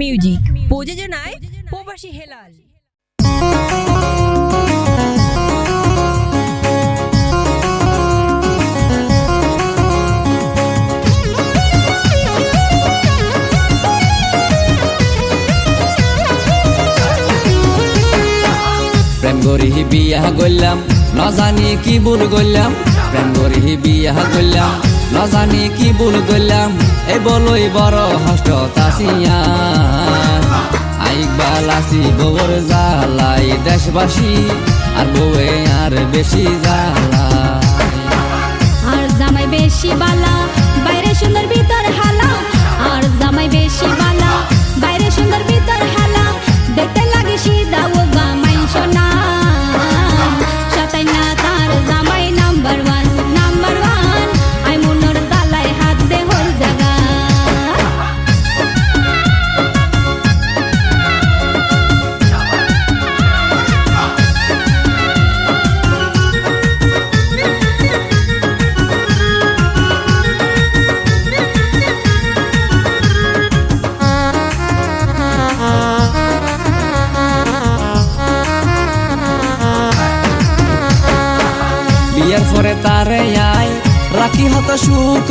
Music প্রযোজনায় প্রবাসী হেলাল। প্রেম করি বিয়া করলাম, ন জানি কি ভুল করলাম, প্রেম করি বিয়া করলাম। ন জানি কি ভুল করলাম, এ বলই বড় হষ্ট তাসিয়া। আইকবাল আসি বউর জালাই দেশবাসী, আর বউয়ে আর বেশি জালা আর জামাই বেশি বালা, বাইরে সুন্দর ভিতর হালা। আর জামাই বেশি বালা তারে আই রাখি হত সুকত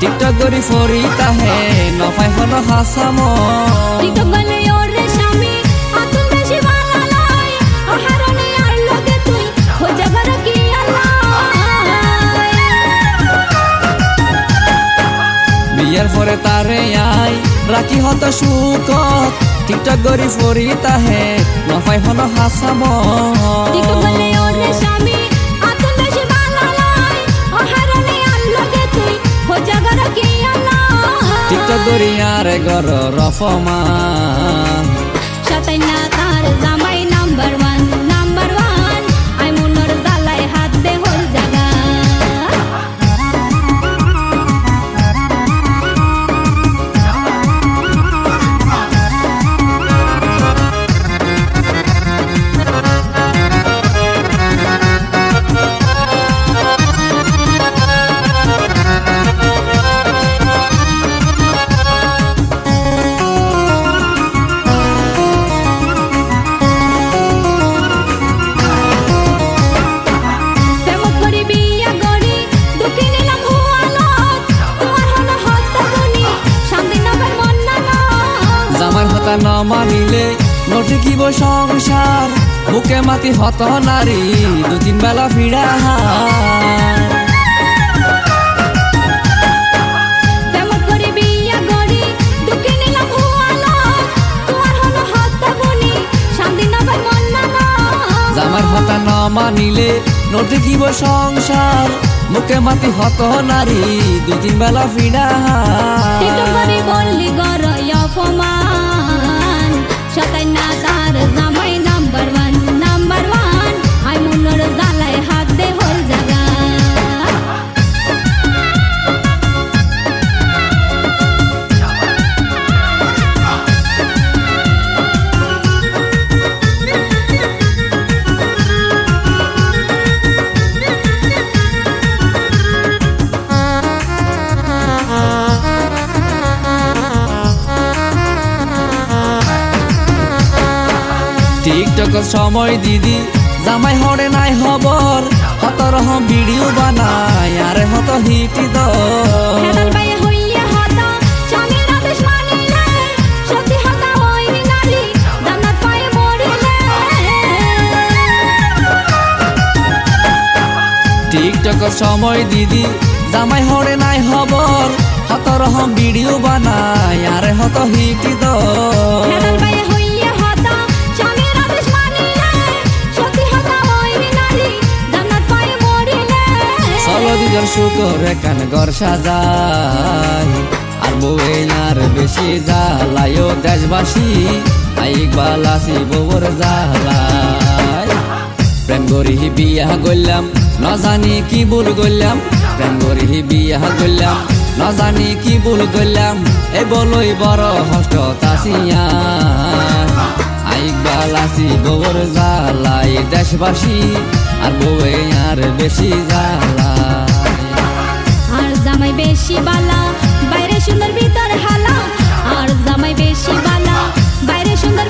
টিকটক গরি ফরি তাহে নফাই হল হাসামত। টিকটক গলে ওরে স্বামী আতুন বেশি বালা লয় ও আর লগে তুই হো জাগার কি আল্লাহ বিয়ার পরে তারে আই রাখি হত সুকত টিকটক গরি ফরি তাহে নফাই হল হাসামত। টিকটক গলে ওরে স্বামী টিকটক গরি গর রফমা। সাতাই না তার জামাই নাম্বার হতা ন মানিলে নটিকিব সংসার বুকে মাতি হত নারী দু তিন বেলা ফিরা জামার হতা ন মানিলে নটিকিব সংসার মুখে মাতি হত নারী দু তিন বেলা ফিরা বললি গরয় অপমান। টিকটক সময় দিদি জামাই হরে নাই হবর হত রহম ভিডিও বানায় আরে হত হিটি মরিলে। টিকটক সময় দিদি জামাই হরে নাই হবর হত রহম ভিডিও বানায় আরে হত হিটি দর। দুজন শুকরে কান ঘর সাজাই। আর আর বেশি জ্বালায় দেশবাসী আইকবাল আসি বউর জ্বালাই প্রেম করি বিয়া করলাম, ন জানি কি ভুল করলাম। প্রেম করি বিয়া করলাম, ন জানি কি ভুল করলাম। এই বলই বড় হষ্ট তাসিয়া। আইকবাল আসি বউর জ্বালাই দেশবাসী, আর বউয়ে আর বেশি বেশি বালা বাইরে সুন্দর ভিতর হালা। আর জামাই বেশি বালা বাইরে সুন্দর